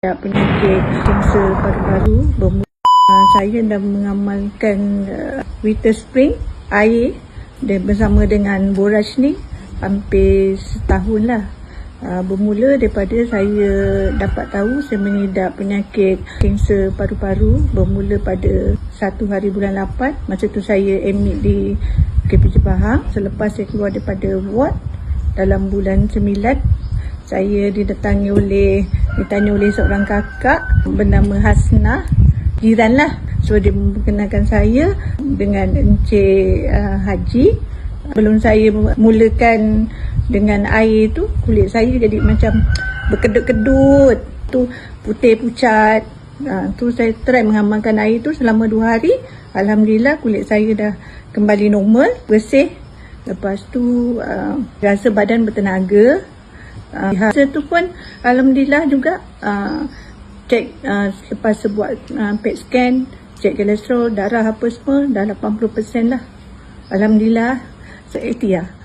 ada penyakit kanser paru-paru bermula saya dah mengamalkan uh, Winter Spring air dan bersama dengan Boraj ni hampir setahun lah. Uh, bermula daripada saya dapat tahu saya mengidap penyakit kanser paru-paru bermula pada 1 hari bulan 8 masa tu saya admit di KPJ Pahang. Selepas saya keluar daripada ward dalam bulan 9 saya didatangi oleh ditanya oleh seorang kakak bernama Hasnah jiran lah. So dia memperkenalkan saya dengan Encik uh, Haji. Belum saya mulakan dengan air tu kulit saya jadi macam berkedut-kedut. Tu putih pucat. Uh, tu saya try mengamalkan air tu selama dua hari. Alhamdulillah kulit saya dah kembali normal bersih. Lepas tu uh, rasa badan bertenaga Uh, hasil tu pun Alhamdulillah juga uh, cek uh, lepas buat uh, PET scan cek kolesterol darah apa semua dah 80% lah. Alhamdulillah so ikhtiar